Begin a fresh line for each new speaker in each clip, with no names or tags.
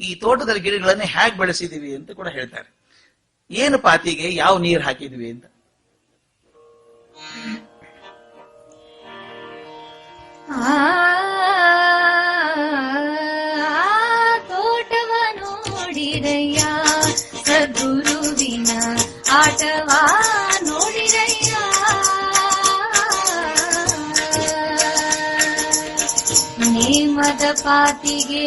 ಈ ತೋಟದಲ್ಲಿ ಗಿಡಗಳನ್ನ ಹೇಗೆ ಬೆಳೆಸಿದೀವಿ ಅಂತ ಕೂಡ ಹೇಳ್ತಾರೆ. ಏನು ಪಾತಿಗೆ ಯಾವ ನೀರು ಹಾಕಿದ್ವಿ ಅಂತ?
ತೋಟವ ನೋಡಿರಯ್ಯ ಸದ್ಗುರುವಿನ ಆಟವ ನೋಡಿರಯ್ಯ ನೇಮದ ಪಾತಿಗೆ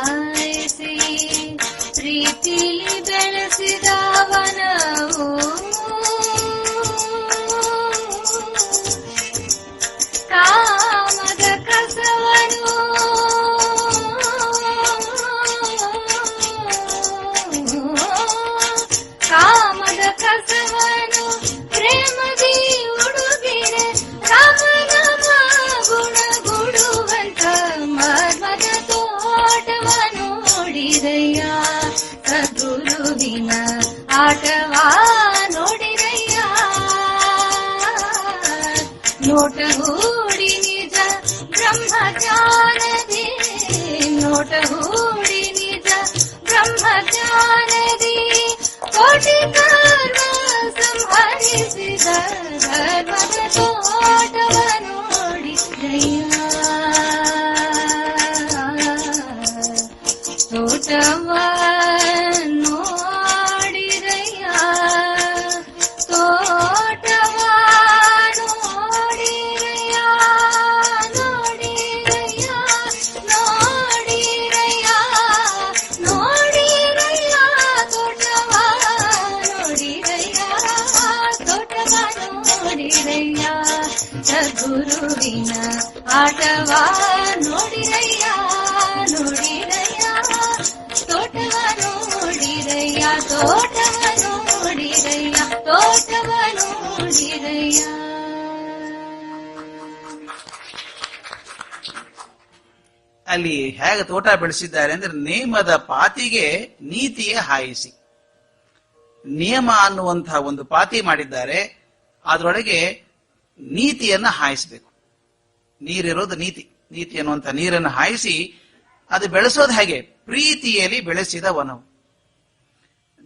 ಸದ್ಗುರುವಿನ ಆಟವ ನೋಡಿರಯ್ಯ ನೋಟಗೂಡಿ ನಿಜ ಬ್ರಹ್ಮಚಾರದಿ ನೋಟಗೂಡಿ ನೋಡಿರಯ್ಯ, ಸದ್ಗುರುವಿನ ಆಟವ ನೋಡಿರಯ್ಯ ನೋಡಿರಯ್ಯ, ತೋಟವ ನೋಡಿರಯ್ಯ ತೋಟವ ನೋಡಿರಯ್ಯ ತೋಟವ ನೋಡಿರಯ್ಯ.
ಅಲ್ಲಿ ಹೇಗೆ ತೋಟ ಬೆಳೆಸಿದ್ದಾರೆ ಅಂದ್ರೆ ನೇಮದ ಪಾತಿಗೆ ನೀತಿಯೇ ಹಾಯಿಸಿ. ನಿಯಮ ಅನ್ನುವಂತಹ ಒಂದು ಪಾತಿ ಮಾಡಿದ್ದಾರೆ. ಅದರೊಳಗೆ ನೀತಿಯನ್ನ ಹಾಯಿಸಬೇಕು. ನೀರಿರೋದು ನೀತಿ. ನೀತಿ ಅನ್ನುವಂಥ ನೀರನ್ನು ಹಾಯಿಸಿ ಅದು ಬೆಳೆಸೋದು ಹೇಗೆ? ಪ್ರೀತಿಯಲ್ಲಿ ಬೆಳೆಸಿದ ವನವು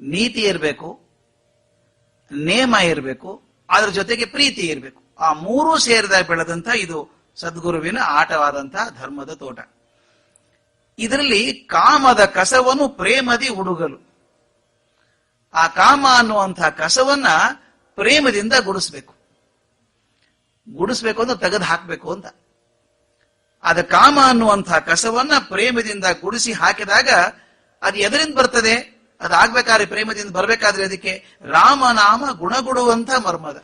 ನೀತಿ ಇರಬೇಕು, ನೇಮ ಇರಬೇಕು, ಅದ್ರ ಜೊತೆಗೆ ಪ್ರೀತಿ ಇರಬೇಕು. ಆ ಮೂರೂ ಸೇರಿದ ಬೆಳೆದಂತ ಇದು ಸದ್ಗುರುವಿನ ಆಟವಾದಂತಹ ಧರ್ಮದ ತೋಟ. ಇದರಲ್ಲಿ ಕಾಮದ ಕಸವನ್ನು ಪ್ರೇಮದಿ ಉಡುಗಲು ಆ ಕಾಮ ಅನ್ನುವಂತಹ ಕಸವನ್ನ ಪ್ರೇಮದಿಂದ ಗುಡಿಸ್ಬೇಕು. ಗುಡಿಸ್ಬೇಕು ಅಂದ್ರೆ ತೆಗೆದು ಹಾಕಬೇಕು ಅಂತ. ಅದ ಕಾಮ ಅನ್ನುವಂತಹ ಕಸವನ್ನ ಪ್ರೇಮದಿಂದ ಗುಡಿಸಿ ಹಾಕಿದಾಗ ಅದು ಎದರಿಂದ ಬರ್ತದೆ? ಅದಾಗ್ಬೇಕಾದ್ರೆ ಪ್ರೇಮದಿಂದ ಬರ್ಬೇಕಾದ್ರೆ ಅದಕ್ಕೆ ರಾಮನಾಮ ಗುಣಗುಡುವಂತ ಮರ್ಮದ.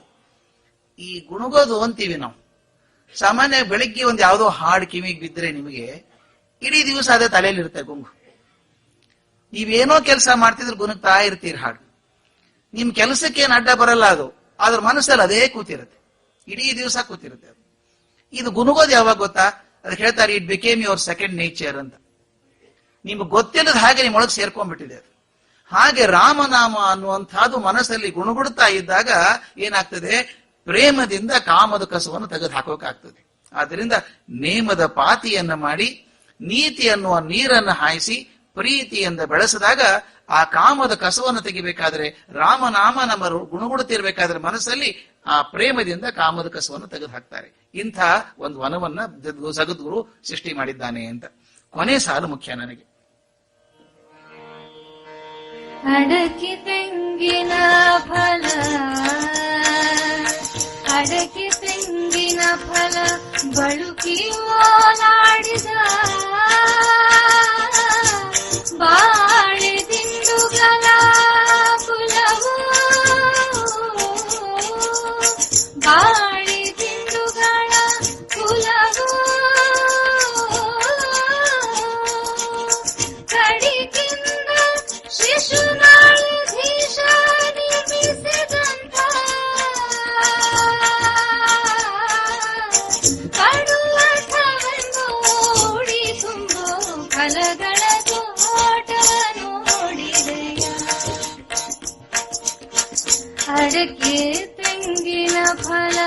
ಈ ಗುಣಗೋದು ಅಂತೀವಿ ನಾವು. ಸಾಮಾನ್ಯ ಬೆಳಿಗ್ಗೆ ಒಂದು ಯಾವುದೋ ಹಾಡು ಕಿವಿಗೆ ಬಿದ್ದರೆ ನಿಮಗೆ ಇಡೀ ದಿವಸ ಅದೇ ತಲೆಯಲ್ಲಿ ಇರುತ್ತೆ ಗುಂಗು. ನೀವೇನೋ ಕೆಲಸ ಮಾಡ್ತಿದ್ರೆ ಗುಣಗ್ತಾ ಇರ್ತೀರಿ ಹಾಡು. ನಿಮ್ ಕೆಲಸಕ್ಕೆ ಅಡ್ಡ ಬರಲ್ಲ ಅದು. ಅದ್ರ ಮನಸ್ಸಲ್ಲಿ ಅದೇ ಕೂತಿರುತ್ತೆ. ಇಡೀ ದಿವಸ ಕೂತಿರುತ್ತೆ ಅದು. ಇದು ಗುನುಗೋದು ಯಾವಾಗ ಗೊತ್ತಾ? ಅದಕ್ಕೆ ಹೇಳ್ತಾರೆ it became your second nature ಅಂತ. ನಿಮ್ಗೆ ಗೊತ್ತಿಲ್ಲದ ಹಾಗೆ ನಿಮ್ಮೊಳಗೆ ಸೇರ್ಕೊಂಡ್ಬಿಟ್ಟಿದೆ ಅದು. ಹಾಗೆ ರಾಮನಾಮ ಅನ್ನುವಂಥದ್ದು ಮನಸ್ಸಲ್ಲಿ ಗುಣಗುಡ್ತಾ ಇದ್ದಾಗ ಏನಾಗ್ತದೆ? ಪ್ರೇಮದಿಂದ ಕಾಮದ ಕಸವನ್ನು ತೆಗೆದು ಹಾಕೋಕಾಗ್ತದೆ. ಆದ್ರಿಂದ ನೇಮದ ಪಾತಿಯನ್ನ ಮಾಡಿ ನೀತಿ ಅನ್ನುವ ನೀರನ್ನು ಹಾಯಿಸಿ ಪ್ರೀತಿಯಿಂದ ಬೆಳೆಸಿದಾಗ ಆ ಕಾಮದ ಕಸವನ್ನು ತೆಗಿಬೇಕಾದ್ರೆ ರಾಮನಾಮ ನಮ್ಮ ಗುಣಗುಡುತ್ತಿರ್ಬೇಕಾದ್ರೆ ಮನಸ್ಸಲ್ಲಿ ಆ ಪ್ರೇಮದಿಂದ ಕಾಮದ ಕಸವನ್ನು ತೆಗೆದು ಹಾಕ್ತಾರೆ ಇಂಥ ಒಂದು ವನವನ್ನ ಸಗದ್ಗುರು ಸೃಷ್ಟಿ ಮಾಡಿದ್ದಾನೆ ಅಂತ. ಕೊನೆ ಸಾಲು ಮುಖ್ಯ ನನಗೆ.
ಅಡಕಿ ತೆಂಗಿನ ಫಲ, ಅಡಕಿ ತೆಂಗಿನ ಫಲ ಬಳುಕಿ ಓಲಾಡಿದ ಬಾಳೆ ಅಡಕೆ ತೆಂಗಿನ ಫಲ.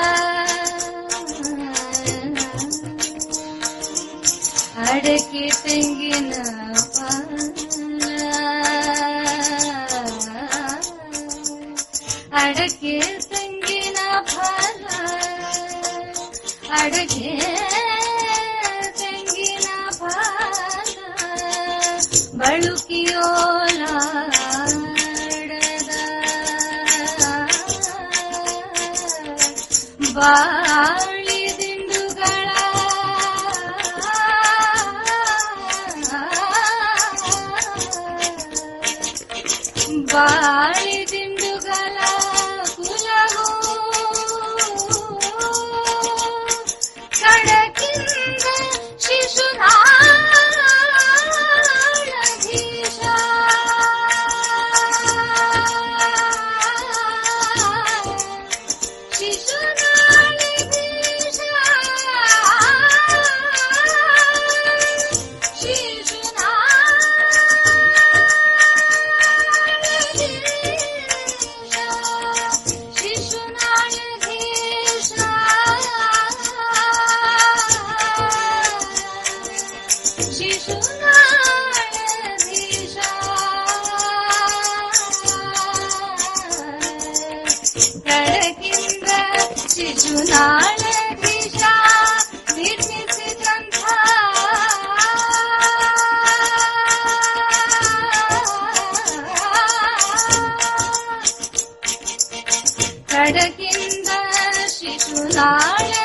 ಅಡಕೆ ತೆಂಗಿನ ಫಲ. ಅಡಕೆ ತೆಂಗಿನ ಫಲ. ಅಡಕೆ ತೆಂಗಿನ ಫಲ. ಬಳುಕಿಯೋಲಾಡದ Ah. ಕಡಕಿಂದ ಶಿಶುನಾಳಧೀಶ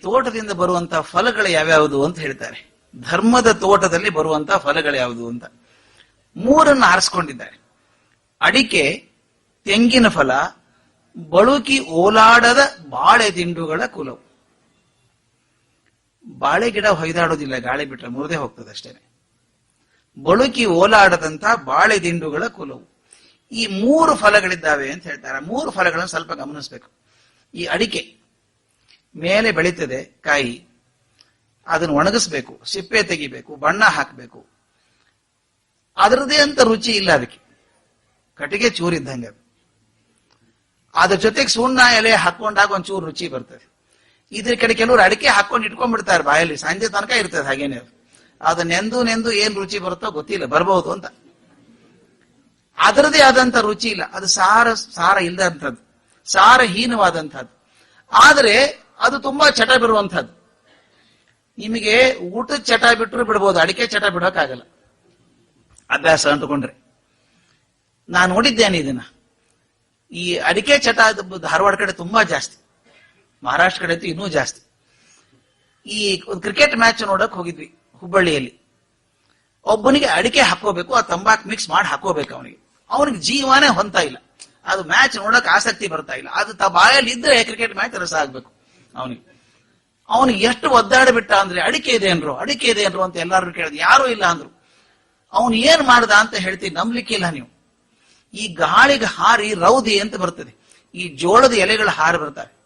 ತೋಟದಿಂದ ಬರುವಂತಹ ಫಲಗಳು ಯಾವ್ಯಾವುದು ಅಂತ ಹೇಳ್ತಾರೆ. ಧರ್ಮದ ತೋಟದಲ್ಲಿ ಬರುವಂತ ಫಲಗಳು ಯಾವುದು ಅಂತ. ಮೂರನ್ನು ಆರಿಸ್ಕೊಂಡಿದ್ದಾರೆ. ಅಡಿಕೆ, ತೆಂಗಿನ ಫಲ, ಬಳುಕಿ ಓಲಾಡದ ಬಾಳೆ ದಿಂಡುಗಳ ಕುಲವು. ಬಾಳೆ ಗಿಡ ಹೊಯ್ದಾಡೋದಿಲ್ಲ, ಗಾಳಿ ಬಿಟ್ರೆ ಮುರಿದೇ ಹೋಗ್ತದೆ ಅಷ್ಟೇನೆ ಬಳುಕಿ ಓಲಾಡದಂತ ಬಾಳೆ ದಿಂಡುಗಳ ಕುಲವು. ಈ ಮೂರು ಫಲಗಳಿದ್ದಾವೆ ಅಂತ ಹೇಳ್ತಾರೆ. ಮೂರು ಫಲಗಳನ್ನು ಸ್ವಲ್ಪ ಗಮನಿಸಬೇಕು. ಈ ಅಡಿಕೆ. ಮೇಲೆ ಬೆಳೀತದೆ ಕಾಯಿ, ಅದನ್ನು ಒಣಗಿಸ್ಬೇಕು, ಸಿಪ್ಪೆ ತೆಗಿಬೇಕು, ಬಣ್ಣ ಹಾಕಬೇಕು. ಅದರದೇ ಅಂತ ರುಚಿ ಇಲ್ಲ ಅದಕ್ಕೆ. ಕಟ್ಟಿಗೆ ಚೂರಿದ್ದಂಗೆ ಅದು. ಅದ್ರ ಜೊತೆಗೆ ಸುಣ್ಣ ಎಲೆ ಹಾಕೊಂಡಾಗ ಒಂಚೂರು ರುಚಿ ಬರ್ತದೆ. ಇದ್ರ ಕಡೆ ಕೆಲವರು ಅಡಿಕೆ ಹಾಕೊಂಡು ಇಟ್ಕೊಂಡ್ಬಿಡ್ತಾರೆ ಬಾಯಲ್ಲಿ, ಸಂಜೆ ತನಕ ಇರ್ತದೆ ಹಾಗೇನೆ ಅದು. ನೆಂದು ನೆಂದು ಏನ್ ರುಚಿ ಬರುತ್ತೋ ಗೊತ್ತಿಲ್ಲ ಬರಬಹುದು ಅಂತ. ಅದರದೇ ಆದಂತ ರುಚಿ ಇಲ್ಲ. ಅದು ಸಾರ ಸಾರ ಇಲ್ಲದಂಥದ್ದು ಸಾರಹೀನವಾದಂಥದ್ದು ಆದರೆ ಅದು ತುಂಬಾ ಚಟ ಬಿಡುವಂಥದ್ದು. ನಿಮಗೆ ಊಟದ ಚಟ ಬಿಟ್ಟರು ಬಿಡ್ಬೋದು, ಅಡಿಕೆ ಚಟ ಬಿಡೋಕ್ಕಾಗಲ್ಲ. ಅಭ್ಯಾಸ ಅಂತಕೊಂಡ್ರೆ ನಾನು ನೋಡಿದ್ದೇನೆ ಇದನ್ನ. ಈ ಅಡಿಕೆ ಚಟ ಧಾರವಾಡ ಕಡೆ ತುಂಬಾ ಜಾಸ್ತಿ. ಮಹಾರಾಷ್ಟ್ರ ಕಡೆ ಇನ್ನೂ ಜಾಸ್ತಿ. ಈ ಕ್ರಿಕೆಟ್ ಮ್ಯಾಚ್ ನೋಡಕ್ ಹೋಗಿದ್ವಿ, ಹುಬ್ಬಳ್ಳಿಯಲ್ಲಿ. ಒಬ್ಬನಿಗೆ ಅಡಿಕೆ ಹಾಕೋಬೇಕು ಆ ತಂಬಾಕ್ ಮಿಕ್ಸ್ ಮಾಡಿ ಹಾಕೋಬೇಕು ಅವನಿಗೆ. ಅವನಿಗೆ ಜೀವನೇ ಹೊಂತ ಇಲ್ಲ. ಅದು ಮ್ಯಾಚ್ ನೋಡಕ್ ಆಸಕ್ತಿ ಬರ್ತಾ ಇಲ್ಲ. ಅದು ತ ಬಾಯಲ್ಲಿ ಇದ್ರೆ ಕ್ರಿಕೆಟ್ ಮ್ಯಾಚ್ ರಸ ಆಗ್ಬೇಕು. ಅವನಿಗೆ. ಅವನಿಗೆ ಎಷ್ಟು ಒದ್ದಾಡಿಬಿಟ್ಟ ಅಂದ್ರೆ, ಅಡಿಕೆ ಇದೆ ಅಂದ್ರು, ಅಡಿಕೆ ಇದೆ ಅಂದ್ರು ಅಂತ ಎಲ್ಲಾರು ಕೇಳಿದ್ರು. ಯಾರು ಇಲ್ಲ ಅಂದ್ರು. ಅವನು ಏನ್ ಮಾಡ್ದ ಅಂತ ಹೇಳ್ತೀನಿ ನಂಬ್ಲಿಕ್ಕಿಲ್ಲ ನೀವು. ಈ ಗಾಳಿಗೆ ಹಾರಿ ರೌದಿ ಅಂತ ಬರ್ತದೆ. ಈ ಜೋಳದ ಎಲೆಗಳು ಹಾರಿ ಬರ್ತವೆ.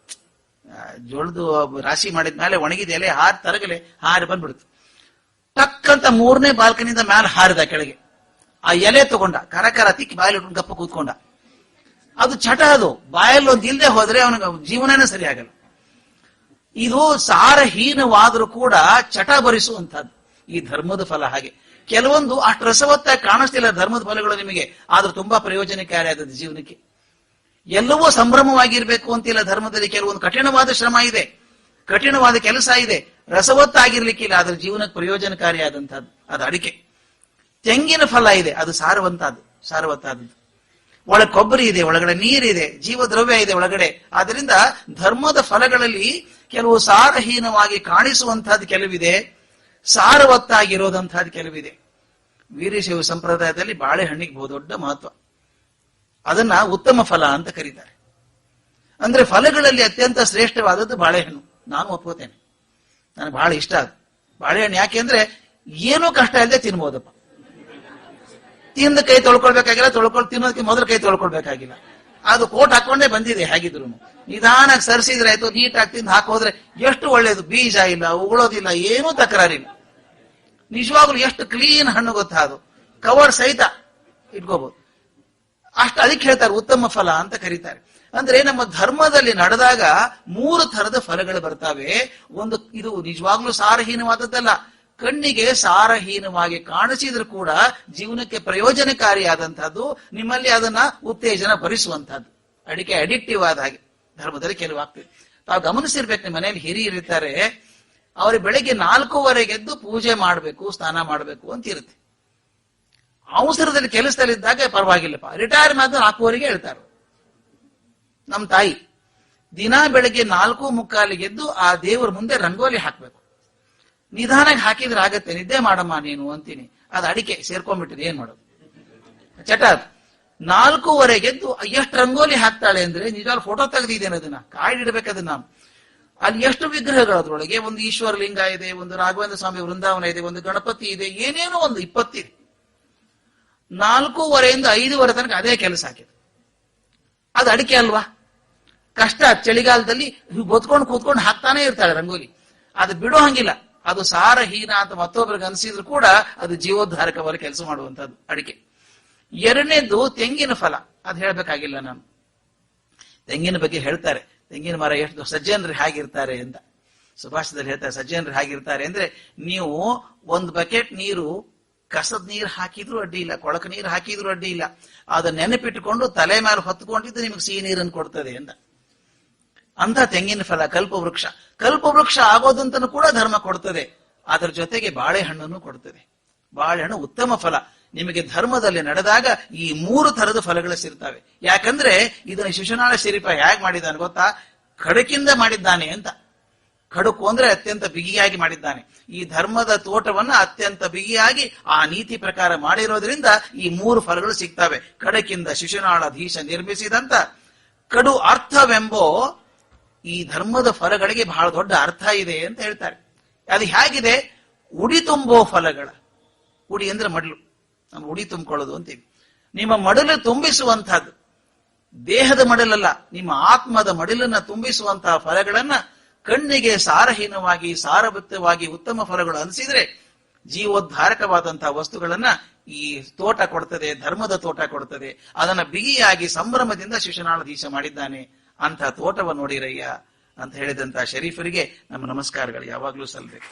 ಜೋಳದ ರಾಶಿ ಮಾಡಿದ್ಮೇಲೆ ಒಣಗಿದ ಎಲೆ ಹಾರಿ ತರಗಲೆ, ಹಾರಿ ಬಂದ್ಬಿಡ್ತು. ಟಕ್ ಅಂತ ಮೂರನೇ ಬಾಲ್ಕನಿಂದ ಮ್ಯಾಲ ಹಾರಿದ ಕೆಳಗೆ. ಆ ಎಲೆ ತಗೊಂಡ ಕರಕರ ಕರ ತಿಕ್ಕಿ ಬಾಯಲ್ಲಿ ಗಪ್ಪ ಕೂತ್ಕೊಂಡ. ಅದು ಚಟ ಅದು. ಬಾಯಲ್ಲಿ ಒಂದು ಇಲ್ಲದೆ ಹೋದ್ರೆ ಅವನಿಗೆ ಜೀವನನೇ ಸರಿ ಇದು ಸಾರಹೀನವಾದರೂ ಕೂಡ ಚಟ ಭರಿಸುವಂತಹದ್ದು ಈ ಧರ್ಮದ ಫಲ ಹಾಗೆ. ಕೆಲವೊಂದು ಅಷ್ಟು ರಸವತ್ತ ಕಾಣಿಸ್ತಿಲ್ಲ ಧರ್ಮದ ಫಲಗಳು ನಿಮಗೆ, ಆದ್ರೂ ತುಂಬಾ ಪ್ರಯೋಜನಕಾರಿಯಾದದ್ದು ಜೀವನಕ್ಕೆ. ಎಲ್ಲವೂ ಸಂಭ್ರಮವಾಗಿರ್ಬೇಕು ಅಂತಿಲ್ಲ ಧರ್ಮದಲ್ಲಿ, ಕೆಲವೊಂದು ಕಠಿಣವಾದ ಶ್ರಮ ಇದೆ. ಕಠಿಣವಾದ ಕೆಲಸ ಇದೆ. ರಸವತ್ತಾಗಿರ್ಲಿಕ್ಕಿಲ್ಲ ಅದ್ರ ಜೀವನಕ್ಕೆ ಪ್ರಯೋಜನಕಾರಿಯಾದಂತಹದ್ದು ಅದು ಅಡಿಕೆ. ತೆಂಗಿನ ಫಲ ಇದೆ, ಅದು ಸಾರವಂತಾದ್ದು ಸಾರವತ್ತಾದದ್ದು ಒಳ ಕೊಬ್ಬರಿ ಇದೆ, ಒಳಗಡೆ ನೀರಿದೆ, ಜೀವದ್ರವ್ಯ ಇದೆ ಒಳಗಡೆ. ಆದ್ರಿಂದ ಧರ್ಮದ ಫಲಗಳಲ್ಲಿ ಕೆಲವು ಸಾರಹೀನವಾಗಿ ಕಾಣಿಸುವಂತಹದ್ದು ಕೆಲವಿದೆ ಸಾರವತ್ತಾಗಿರೋದಂತಹದ್ದು ಕೆಲವಿದೆ. ವೀರಶೈವ ಸಂಪ್ರದಾಯದಲ್ಲಿ ಬಾಳೆಹಣ್ಣಿಗೆ ಬಹುದೊಡ್ಡ ಮಹತ್ವ. ಅದನ್ನ ಉತ್ತಮ ಫಲ ಅಂತ ಕರೀತಾರೆ. ಅಂದ್ರೆ ಫಲಗಳಲ್ಲಿ ಅತ್ಯಂತ ಶ್ರೇಷ್ಠವಾದದ್ದು ಬಾಳೆಹಣ್ಣು. ನಾನು ಒಪ್ಕೋತೇನೆ ನನಗೆ ಬಹಳ ಇಷ್ಟ ಅದು. ಬಾಳೆಹಣ್ಣು ಯಾಕೆ ಅಂದ್ರೆ ಏನೂ ಕಷ್ಟ ಇಲ್ಲದೆ ತಿನ್ಬೋದಪ್ಪ. ತಿಂದ ಕೈ ತೊಳ್ಕೊಳ್ಬೇಕಾಗಿಲ್ಲ, ತೊಳ್ಕೊಳ್ ತಿನ್ನೋದಕ್ಕೆ ಮೊದಲು ಕೈ ತೊಳ್ಕೊಳ್ಬೇಕಾಗಿಲ್ಲ. ಅದು ಕೋಟ್ ಹಾಕೊಂಡೇ ಬಂದಿದೆ, ಹೇಗಿದ್ರು. ನಿಧಾನಕ್ಕೆ ಸರಿಸಿದ್ರೆ ಆಯ್ತು, ನೀಟಾಗಿ ತಿಂದು ಹಾಕೋದ್ರೆ ಎಷ್ಟು ಒಳ್ಳೇದು. ಬೀಜ ಇಲ್ಲ ಉಗುಳೋದಿಲ್ಲ ಏನೂ ತಕರಾರಿಲ್ಲ. ನಿಜವಾಗ್ಲೂ ಎಷ್ಟು ಕ್ಲೀನ್ ಹಣ್ಣು ಗೊತ್ತಾ ಅದು. ಕವರ್ ಸಹಿತ ಇಟ್ಕೋಬಹುದು ಅಷ್ಟು ಅದಕ್ಕೆ ಹೇಳ್ತಾರೆ, ಉತ್ತಮ ಫಲ ಅಂತ ಕರೀತಾರೆ. ಅಂದ್ರೆ ನಮ್ಮ ಧರ್ಮದಲ್ಲಿ ನಡೆದಾಗ ಮೂರು ತರದ ಫಲಗಳು ಬರ್ತಾವೆ. ಒಂದು, ಇದು ನಿಜವಾಗ್ಲೂ ಸಾರಹೀನವಾದದ್ದಲ್ಲ. ಕಣ್ಣಿಗೆ ಸಾರಹೀನವಾಗಿ ಕಾಣಿಸಿದ್ರು ಕೂಡ ಜೀವನಕ್ಕೆ ಪ್ರಯೋಜನಕಾರಿಯಾದಂತಹದ್ದು ನಿಮ್ಮಲ್ಲಿ ಅದನ್ನ ಉತ್ತೇಜನ ಭರಿಸುವಂತಹದ್ದು ಅಡಿಕೆ ಅಡಿಕ್ಟಿವ್ ಆದ ಹಾಗೆ. ಧರ್ಮದಲ್ಲಿ ಕೆಲವು ಆಗ್ತದೆ ತಾವು ಗಮನಿಸಿರ್ಬೇಕು, ನಿಮ್ಮ ಮನೆಯಲ್ಲಿ ಹಿರಿಯರಿರ್ತಾರೆ ಅವ್ರಿಗೆ ಬೆಳಿಗ್ಗೆ ನಾಲ್ಕೂವರೆಗೆ ಎದ್ದು ಪೂಜೆ ಮಾಡಬೇಕು, ಸ್ನಾನ ಮಾಡಬೇಕು ಅಂತ ಇರುತ್ತೆ. ಅವಸರದಲ್ಲಿ ಕೆಲಸದಲ್ಲಿದ್ದಾಗ ಪರವಾಗಿಲ್ಲಪ್ಪ ರಿಟೈರ್ ಮಾತ್ರ ನಾಲ್ಕೂವರೆಗೆ ಹೇಳ್ತಾರೆ. ನಮ್ಮ ತಾಯಿ, ದಿನ ಬೆಳಗ್ಗೆ ನಾಲ್ಕು ಮುಕ್ಕಾಲಿಗೆದ್ದು ಆ ದೇವರ ಮುಂದೆ ರಂಗೋಲಿ ಹಾಕ್ಬೇಕು. ನಿಧಾನಕ್ಕೆ ಹಾಕಿದ್ರೆ ಆಗತ್ತೆ, ನಿದ್ದೆ ಮಾಡಮ್ಮ ನೀನು ಅಂತೀನಿ. ಅದು ಅಡಿಕೆ, ಸೇರ್ಕೊಂಡ್ಬಿಟ್ಟಿದೆ, ಏನ್ ಮಾಡೋದು? ಚಟ ಅದು. ನಾಲ್ಕೂವರೆಗೆ ಎದ್ದು ಎಷ್ಟು ರಂಗೋಲಿ ಹಾಕ್ತಾಳೆ ಅಂದ್ರೆ ನಿಜವಾಗ್ಲೂ ಫೋಟೋ ತೆಗೆದಿದ್ದೇನೆ ಅದನ್ನ. ಕಾಯ್ದಿಡ್ಬೇಕದನ್ನ ನಾನು. ಅಲ್ಲಿ ಎಷ್ಟು ವಿಗ್ರಹಗಳು ಅದ್ರೊಳಗೆ? ಒಂದು ಈಶ್ವರ ಲಿಂಗ ಇದೆ, ಒಂದು ರಾಘವೇಂದ್ರ ಸ್ವಾಮಿ ವೃಂದಾವನ ಇದೆ, ಒಂದು ಗಣಪತಿ ಇದೆ, ಏನೇನೋ ಒಂದು ಇಪ್ಪತ್ತಿದೆ. ನಾಲ್ಕೂವರೆಯಿಂದ ಐದುವರೆ ತನಕ ಅದೇ ಕೆಲಸ ಹಾಕಿದೆ ಅದು ಅಡಿಕೆ ಅಲ್ವಾ? ಕಷ್ಟ, ಚಳಿಗಾಲದಲ್ಲಿ ಬೊತ್ಕೊಂಡು ಕೂತ್ಕೊಂಡು ಹಾಕ್ತಾನೆ ಇರ್ತಾಳೆ ರಂಗೋಲಿ. ಅದು ಬಿಡೋ ಹಂಗಿಲ್ಲ. ಅದು ಸಾರಹೀನ ಅಂತ ಮತ್ತೊಬ್ಬರಿಗೆ ಅನಿಸಿದ್ರು ಕೂಡ ಅದು ಜೀವೋದ್ಧಾರಕವಾಗಿ ಕೆಲಸ ಮಾಡುವಂತದ್ದು ಅಡಿಕೆ. ಎರಡನೇದು ತೆಂಗಿನ ಫಲ. ಅದು ಹೇಳ್ಬೇಕಾಗಿಲ್ಲ ನಾನು. ತೆಂಗಿನ ಬಗ್ಗೆ ಹೇಳ್ತಾರೆ. ತೆಂಗಿನ ಮರ ಎಷ್ಟು ಸಜ್ಜನರು ಹೇಗಿರ್ತಾರೆ ಅಂತ. ಸುಭಾಷದಲ್ಲಿ ಹೇಳ್ತಾರೆ, ಸಜ್ಜನರು ಹೇಗಿರ್ತಾರೆ ಅಂದ್ರೆ ನೀವು ಒಂದು ಬಕೆಟ್ ನೀರು, ಕಸದ ನೀರು ಹಾಕಿದ್ರು ಅಡ್ಡಿ ಇಲ್ಲ, ಕೊಳಕ ನೀರು ಹಾಕಿದ್ರು ಅಡ್ಡಿ ಇಲ್ಲ. ಅದು ನೆನಪಿಟ್ಟುಕೊಂಡು ತಲೆ ಮೇಲೆ ಹೊತ್ಕೊಂಡಿದ್ದು ನಿಮಗೆ ಸಿಹಿ ನೀರನ್ನು ಕೊಡ್ತದೆ ಅಂತ. ಅಂತ ತೆಂಗಿನ ಫಲ, ಕಲ್ಪವೃಕ್ಷ. ಕಲ್ಪವೃಕ್ಷ ಆಗೋದಂತನು ಕೂಡ ಧರ್ಮ ಕೊಡ್ತದೆ. ಅದರ ಜೊತೆಗೆ ಬಾಳೆಹಣ್ಣನ್ನು ಕೊಡ್ತದೆ. ಬಾಳೆಹಣ್ಣು ಉತ್ತಮ ಫಲ. ನಿಮಗೆ ಧರ್ಮದಲ್ಲಿ ನಡೆದಾಗ ಈ ಮೂರು ತರದ ಫಲಗಳು ಸಿಗ್ತವೆ. ಯಾಕಂದ್ರೆ ಇದನ್ನು ಶಿಶುನಾಳ ಶಿರೀಪ ಹೇಗೆ ಮಾಡಿದ್ದಾನೆ ಗೊತ್ತಾ? ಖಡಕಿಂದ ಮಾಡಿದ್ದಾನೆ ಅಂತ. ಖಡುಕು ಅಂದ್ರೆ ಅತ್ಯಂತ ಬಿಗಿಯಾಗಿ ಮಾಡಿದ್ದಾನೆ. ಈ ಧರ್ಮದ ತೋಟವನ್ನ ಅತ್ಯಂತ ಬಿಗಿಯಾಗಿ ಆ ನೀತಿ ಪ್ರಕಾರ ಮಾಡಿರೋದ್ರಿಂದ ಈ ಮೂರು ಫಲಗಳು ಸಿಗ್ತವೆ. ಖಡಕಿಂದ ಶಿಶುನಾಳಧೀಶ ನಿರ್ಮಿಸಿದಂತ ಕಡು ಅರ್ಥವೆಂಬೋ ಈ ಧರ್ಮದ ಫಲಗಳಿಗೆ ಬಹಳ ದೊಡ್ಡ ಅರ್ಥ ಇದೆ ಅಂತ ಹೇಳ್ತಾರೆ. ಅದು ಹೇಗಿದೆ? ಉಡಿ ತುಂಬೋ ಫಲಗಳ. ಉಡಿ ಅಂದ್ರೆ ಮಡಲು. ನಾವು ಉಡಿ ತುಂಬಿಕೊಳ್ಳೋದು ಅಂತೀವಿ. ನಿಮ್ಮ ಮಡಲು ತುಂಬಿಸುವಂತಹದ್ದು ದೇಹದ ಮಡಲಲ್ಲ, ನಿಮ್ಮ ಆತ್ಮದ ಮಡಲನ್ನ ತುಂಬಿಸುವಂತಹ ಫಲಗಳನ್ನ ಕಣ್ಣಿಗೆ ಸಾರಹೀನವಾಗಿ ಸಾರಭತ್ತವಾಗಿ ಉತ್ತಮ ಫಲಗಳು ಅನಿಸಿದ್ರೆ ಜೀವೋದ್ಧಾರಕವಾದಂತಹ ವಸ್ತುಗಳನ್ನ ಈ ತೋಟ ಕೊಡ್ತದೆ, ಧರ್ಮದ ತೋಟ ಕೊಡ್ತದೆ. ಅದನ್ನ ಬಿಗಿಯಾಗಿ ಸಂಭ್ರಮದಿಂದ ಶಿಶುನಾಳಧೀಶ ಮಾಡಿದ್ದಾನೆ. ಅಂತ ತೋಟವ ನೋಡಿರಯ್ಯ ಅಂತ ಹೇಳಿದಂತ ಶರೀಫರಿಗೆ ನಮ್ಮ ನಮಸ್ಕಾರಗಳು ಯಾವಾಗ್ಲೂ ಸಲ್ಲಬೇಕು